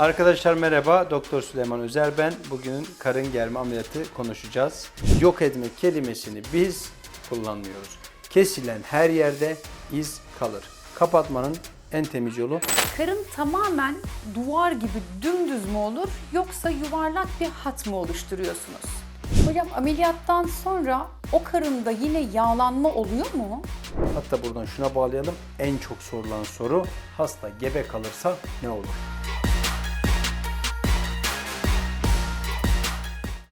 Arkadaşlar merhaba, Doktor Süleyman Özer ben. Bugün karın germe ameliyatı konuşacağız. Yok etme kelimesini biz kullanmıyoruz. Kesilen her yerde iz kalır. Kapatmanın en temiz yolu Karın tamamen duvar gibi dümdüz mü olur yoksa yuvarlak bir hat mı oluşturuyorsunuz? Hocam ameliyattan sonra o karında yine yağlanma oluyor mu? Hatta buradan şuna bağlayalım. En çok sorulan soru hasta gebe kalırsa ne olur?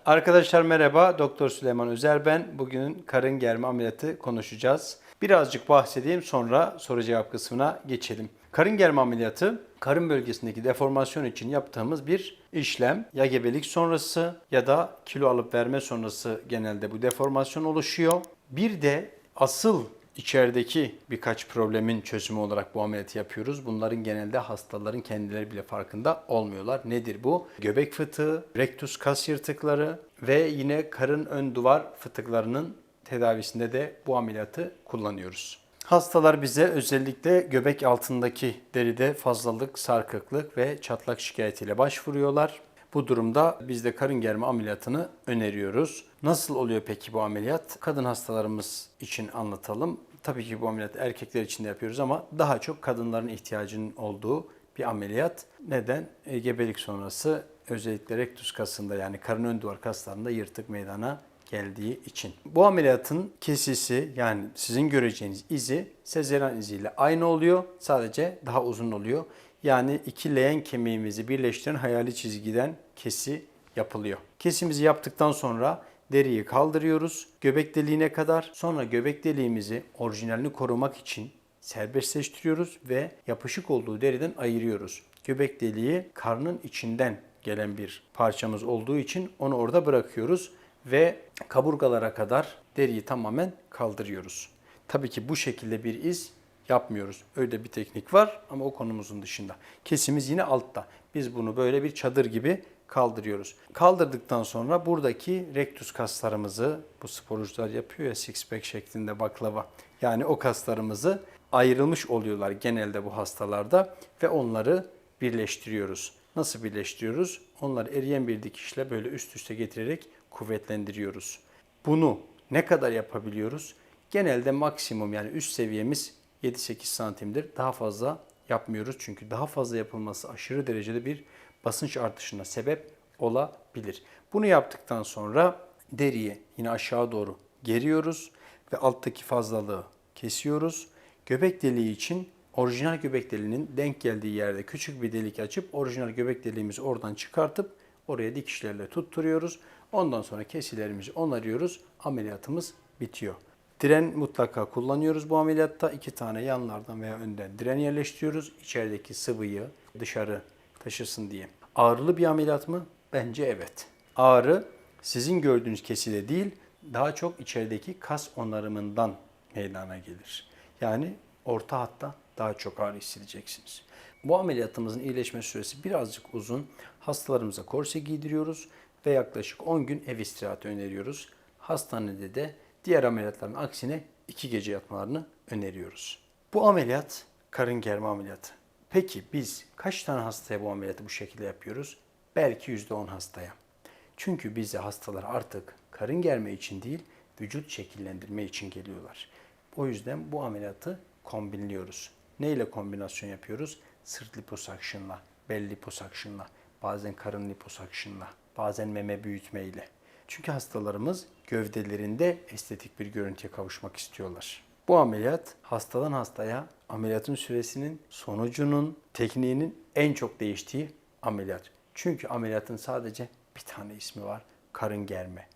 Arkadaşlar merhaba, Doktor Süleyman Özer ben. Bugün karın germe ameliyatı konuşacağız. Birazcık bahsedeyim sonra soru cevap kısmına geçelim. Karın germe ameliyatı karın bölgesindeki deformasyon için yaptığımız bir işlem. Ya gebelik sonrası ya da kilo alıp verme sonrası genelde bu deformasyon oluşuyor. Bir de asıl içerideki birkaç problemin çözümü olarak bu ameliyatı yapıyoruz. Bunların genelde hastaların kendileri bile farkında olmuyorlar. Nedir bu? Göbek fıtığı, rektus kas yırtıkları ve yine karın ön duvar fıtıklarının tedavisinde de bu ameliyatı kullanıyoruz. Hastalar bize özellikle göbek altındaki deride fazlalık, sarkıklık ve çatlak şikayetiyle başvuruyorlar. Bu durumda biz de karın germe ameliyatını öneriyoruz. Nasıl oluyor peki bu ameliyat? Kadın hastalarımız için anlatalım. Tabii ki bu ameliyat erkekler için de yapıyoruz ama daha çok kadınların ihtiyacının olduğu bir ameliyat. Neden? E, gebelik sonrası özellikle rektus kasında yani karın ön duvar kaslarında yırtık meydana geldiği için. Bu ameliyatın kesisi yani sizin göreceğiniz izi sezeryan iziyle aynı oluyor. Sadece daha uzun oluyor. Yani iki leğen kemiğimizi birleştiren hayali çizgiden kesi yapılıyor. Kesimizi yaptıktan sonra deriyi kaldırıyoruz göbek deliğine kadar. Sonra göbek deliğimizi orijinalini korumak için serbestleştiriyoruz ve yapışık olduğu deriden ayırıyoruz. Göbek deliği karnın içinden gelen bir parçamız olduğu için onu orada bırakıyoruz ve kaburgalara kadar deriyi tamamen kaldırıyoruz. Tabii ki bu şekilde bir iz yapmıyoruz. Öyle bir teknik var ama o konumuzun dışında. Kesimiz yine altta. Biz bunu böyle bir çadır gibi kaldırıyoruz. Kaldırdıktan sonra buradaki rektus kaslarımızı bu sporcular yapıyor ya six pack şeklinde baklava. Yani o kaslarımızı ayrılmış oluyorlar genelde bu hastalarda ve onları birleştiriyoruz. Nasıl birleştiriyoruz? Onları eriyen bir dikişle böyle üst üste getirerek kuvvetlendiriyoruz. Bunu ne kadar yapabiliyoruz? Genelde maksimum yani üst seviyemiz 7-8 santimdir. Daha fazla yapmıyoruz çünkü daha fazla yapılması aşırı derecede bir basınç artışına sebep olabilir. Bunu yaptıktan sonra deriyi yine aşağı doğru geriyoruz ve alttaki fazlalığı kesiyoruz. Göbek deliği için orijinal göbek deliğinin denk geldiği yerde küçük bir delik açıp orijinal göbek deliğimizi oradan çıkartıp oraya dikişlerle tutturuyoruz. Ondan sonra kesilerimizi onarıyoruz. Ameliyatımız bitiyor. Diren mutlaka kullanıyoruz bu ameliyatta. İki tane yanlardan veya önden diren yerleştiriyoruz. İçerideki sıvıyı dışarı taşısın diye. Ağrılı bir ameliyat mı? Bence evet. Ağrı sizin gördüğünüz keside değil, daha çok içerideki kas onarımından meydana gelir. Yani orta hatta daha çok ağrı hissedeceksiniz. Bu ameliyatımızın iyileşme süresi birazcık uzun. Hastalarımıza korse giydiriyoruz ve yaklaşık 10 gün ev istirahatı öneriyoruz. Hastanede de diğer ameliyatların aksine 2 gece yatmalarını öneriyoruz. Bu ameliyat karın germe ameliyatı. Peki biz kaç tane hastaya bu ameliyatı bu şekilde yapıyoruz? Belki %10 hastaya. Çünkü bize hastalar artık karın germe için değil, vücut şekillendirme için geliyorlar. O yüzden bu ameliyatı kombinliyoruz. Ne ile kombinasyon yapıyoruz? Sırt liposuction'la, bel liposuction'la, bazen karın liposuction'la, bazen meme büyütme ile. Çünkü hastalarımız gövdelerinde estetik bir görüntüye kavuşmak istiyorlar. Bu ameliyat hastadan hastaya ameliyatın süresinin, sonucunun, tekniğinin en çok değiştiği ameliyat. Çünkü ameliyatın sadece bir tane ismi var. Karın germe.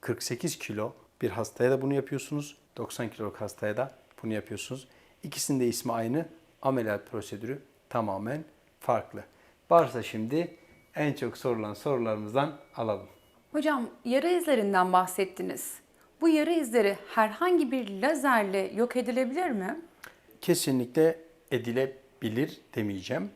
48 kilo bir hastaya da bunu yapıyorsunuz. 90 kiloluk hastaya da bunu yapıyorsunuz. İkisinin de ismi aynı. Ameliyat prosedürü tamamen farklı. Varsa şimdi en çok sorulan sorularımızdan alalım. Hocam yara izlerinden bahsettiniz. Bu yara izleri herhangi bir lazerle yok edilebilir mi? Kesinlikle edilebilir demeyeceğim.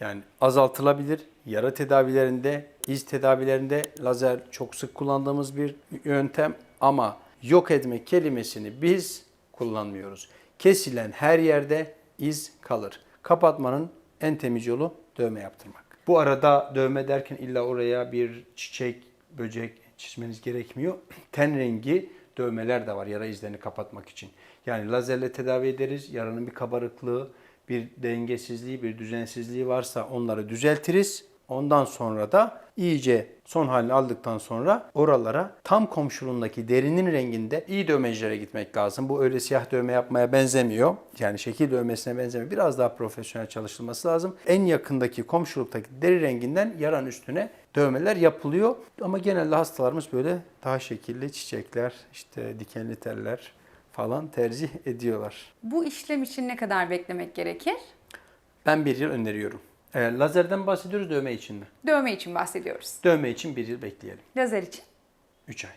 Yani azaltılabilir. Yara tedavilerinde, iz tedavilerinde lazer çok sık kullandığımız bir yöntem ama yok etme kelimesini biz kullanmıyoruz. Kesilen her yerde iz kalır. Kapatmanın en temiz yolu dövme yaptırmak. Bu arada dövme derken illa oraya bir çiçek, böcek çizmeniz gerekmiyor. Ten rengi dövmeler de var yara izlerini kapatmak için. Yani lazerle tedavi ederiz. Yaranın bir kabarıklığı, bir dengesizliği, bir düzensizliği varsa onları düzeltiriz. Ondan sonra da iyice son halini aldıktan sonra oralara tam komşuluğundaki derinin renginde iyi dövmecilere gitmek lazım. Bu öyle siyah dövme yapmaya benzemiyor. Yani şekil dövmesine benzemiyor. Biraz daha profesyonel çalışılması lazım. En yakındaki komşuluktaki deri renginden yaran üstüne dövmeler yapılıyor. Ama genelde hastalarımız böyle daha şekilli çiçekler, işte dikenli teller falan tercih ediyorlar. Bu işlem için ne kadar beklemek gerekir? Ben bir yıl öneriyorum. Ee, lazerden bahsediyoruz dövme için mi? Dövme için bahsediyoruz. Dövme için bir yıl bekleyelim. Lazer için. 3 ay.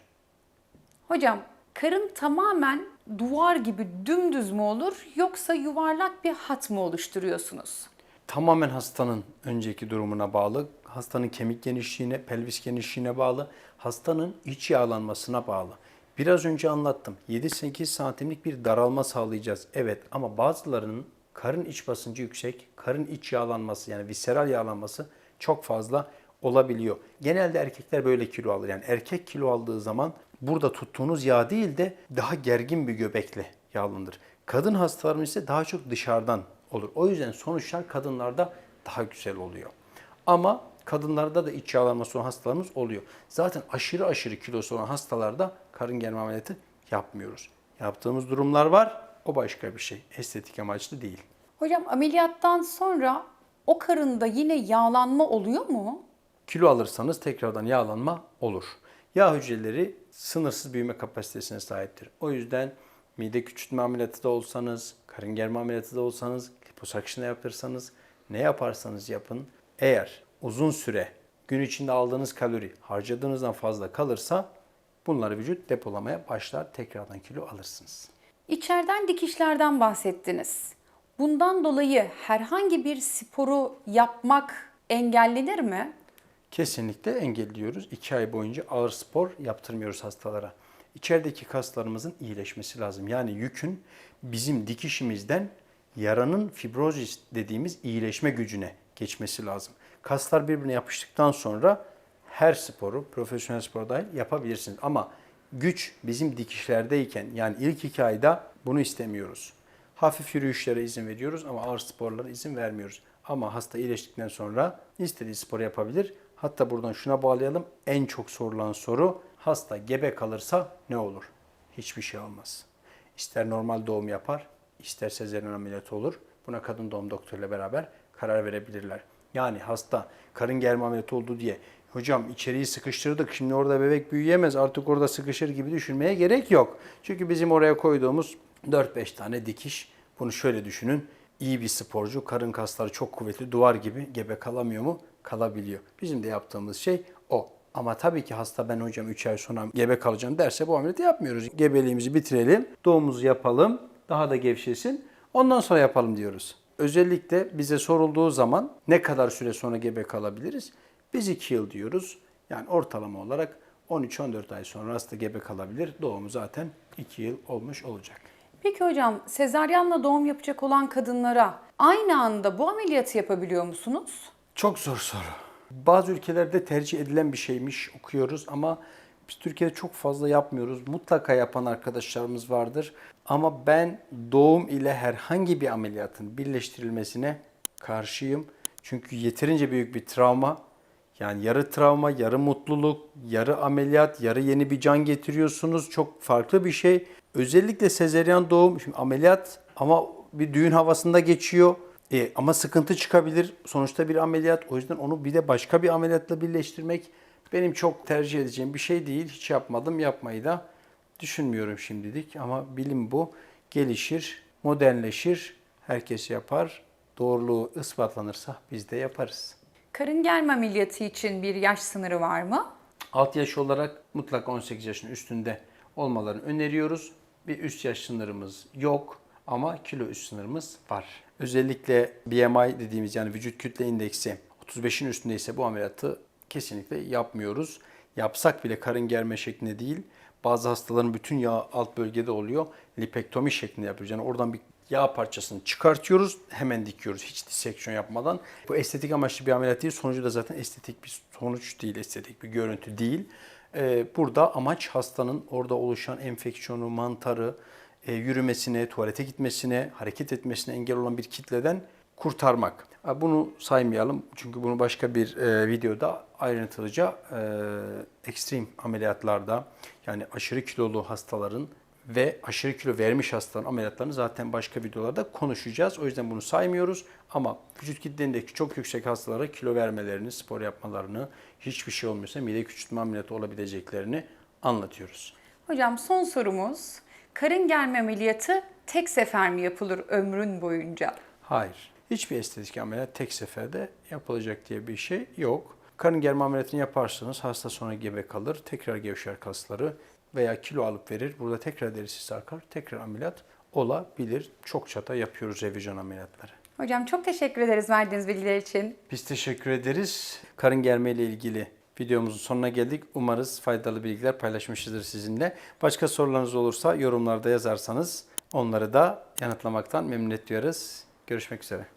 Hocam karın tamamen duvar gibi dümdüz mü olur yoksa yuvarlak bir hat mı oluşturuyorsunuz? Tamamen hastanın önceki durumuna bağlı, hastanın kemik genişliğine, pelvis genişliğine bağlı, hastanın iç yağlanmasına bağlı. Biraz önce anlattım. 7-8 santimlik bir daralma sağlayacağız. Evet ama bazılarının karın iç basıncı yüksek, karın iç yağlanması yani visceral yağlanması çok fazla olabiliyor. Genelde erkekler böyle kilo alır. Yani erkek kilo aldığı zaman burada tuttuğunuz yağ değil de daha gergin bir göbekle yağlanır. Kadın hastalarımız ise daha çok dışarıdan olur. O yüzden sonuçlar kadınlarda daha güzel oluyor. Ama kadınlarda da iç yağlanması olan hastalarımız oluyor. Zaten aşırı aşırı kilosu olan hastalarda karın germe ameliyatı yapmıyoruz. Yaptığımız durumlar var. O başka bir şey. Estetik amaçlı değil. Hocam ameliyattan sonra o karında yine yağlanma oluyor mu? Kilo alırsanız tekrardan yağlanma olur. Yağ hücreleri sınırsız büyüme kapasitesine sahiptir. O yüzden mide küçültme ameliyatı da olsanız, karın germe ameliyatı da olsanız, liposakşını yaptırsanız, ne yaparsanız yapın. Eğer uzun süre gün içinde aldığınız kalori harcadığınızdan fazla kalırsa bunları vücut depolamaya başlar. Tekrardan kilo alırsınız. İçeriden dikişlerden bahsettiniz. Bundan dolayı herhangi bir sporu yapmak engellenir mi? Kesinlikle engelliyoruz. 2 ay boyunca ağır spor yaptırmıyoruz hastalara. İçerideki kaslarımızın iyileşmesi lazım. Yani yükün bizim dikişimizden yaranın fibrozis dediğimiz iyileşme gücüne geçmesi lazım. Kaslar birbirine yapıştıktan sonra her sporu, profesyonel spor dahil yapabilirsiniz. Ama güç bizim dikişlerdeyken yani ilk iki ayda bunu istemiyoruz. Hafif yürüyüşlere izin veriyoruz ama ağır sporlara izin vermiyoruz. Ama hasta iyileştikten sonra istediği sporu yapabilir. Hatta buradan şuna bağlayalım. En çok sorulan soru hasta gebe kalırsa ne olur? Hiçbir şey olmaz. İster normal doğum yapar, ister sezaryen ameliyatı olur. Buna kadın doğum doktoruyla beraber karar verebilirler. Yani hasta karın germe ameliyatı oldu diye hocam içeriği sıkıştırdık şimdi orada bebek büyüyemez artık orada sıkışır gibi düşünmeye gerek yok. Çünkü bizim oraya koyduğumuz 4-5 tane dikiş bunu şöyle düşünün. İyi bir sporcu karın kasları çok kuvvetli duvar gibi gebe kalamıyor mu? Kalabiliyor. Bizim de yaptığımız şey o. Ama tabii ki hasta ben hocam 3 ay sonra gebe kalacağım derse bu ameliyatı yapmıyoruz. Gebeliğimizi bitirelim, doğumumuzu yapalım, daha da gevşesin. Ondan sonra yapalım diyoruz. Özellikle bize sorulduğu zaman ne kadar süre sonra gebe kalabiliriz? Biz 2 yıl diyoruz. Yani ortalama olarak 13-14 ay sonra hasta gebe kalabilir. Doğumu zaten 2 yıl olmuş olacak. Peki hocam sezaryenle doğum yapacak olan kadınlara aynı anda bu ameliyatı yapabiliyor musunuz? Çok zor soru. Bazı ülkelerde tercih edilen bir şeymiş okuyoruz ama biz Türkiye'de çok fazla yapmıyoruz. Mutlaka yapan arkadaşlarımız vardır. Ama ben doğum ile herhangi bir ameliyatın birleştirilmesine karşıyım. Çünkü yeterince büyük bir travma. Yani yarı travma, yarı mutluluk, yarı ameliyat, yarı yeni bir can getiriyorsunuz. Çok farklı bir şey. Özellikle sezeryan doğum, şimdi ameliyat ama bir düğün havasında geçiyor. E, ama sıkıntı çıkabilir. Sonuçta bir ameliyat. O yüzden onu bir de başka bir ameliyatla birleştirmek benim çok tercih edeceğim bir şey değil. Hiç yapmadım. Yapmayı da düşünmüyorum şimdilik. Ama bilim bu. Gelişir, modernleşir. Herkes yapar. Doğruluğu ispatlanırsa biz de yaparız. Karın germe ameliyatı için bir yaş sınırı var mı? Alt yaş olarak mutlaka 18 yaşın üstünde olmalarını öneriyoruz. Bir üst yaş sınırımız yok ama kilo üst sınırımız var. Özellikle BMI dediğimiz yani vücut kütle indeksi 35'in üstündeyse bu ameliyatı kesinlikle yapmıyoruz. Yapsak bile karın germe şeklinde değil, bazı hastaların bütün yağ alt bölgede oluyor. Lipektomi şeklinde yapıyoruz. Yani oradan bir yağ parçasını çıkartıyoruz, hemen dikiyoruz hiç diseksiyon yapmadan. Bu estetik amaçlı bir ameliyat değil, sonucu da zaten estetik bir sonuç değil, estetik bir görüntü değil. Ee, burada amaç hastanın orada oluşan enfeksiyonu, mantarı, e, yürümesine, tuvalete gitmesine, hareket etmesine engel olan bir kitleden kurtarmak. Bunu saymayalım çünkü bunu başka bir e, videoda ayrıntılıca e, ekstrem ameliyatlarda yani aşırı kilolu hastaların ve aşırı kilo vermiş hastaların ameliyatlarını zaten başka videolarda konuşacağız. O yüzden bunu saymıyoruz ama vücut kitlerindeki çok yüksek hastalara kilo vermelerini, spor yapmalarını, hiçbir şey olmuyorsa mide küçültme ameliyatı olabileceklerini anlatıyoruz. Hocam son sorumuz. Karın germe ameliyatı tek sefer mi yapılır ömrün boyunca? Hayır. Hiçbir estetik ameliyat tek seferde yapılacak diye bir şey yok. Karın germe ameliyatını yaparsanız hasta sonra gebe kalır, tekrar gevşer kasları veya kilo alıp verir. Burada tekrar derisi sarkar, tekrar ameliyat olabilir. Çok çata yapıyoruz revizyon ameliyatları. Hocam çok teşekkür ederiz verdiğiniz bilgiler için. Biz teşekkür ederiz. Karın germe ile ilgili videomuzun sonuna geldik. Umarız faydalı bilgiler paylaşmışızdır sizinle. Başka sorularınız olursa yorumlarda yazarsanız onları da yanıtlamaktan memnuniyet duyarız. Görüşmek üzere.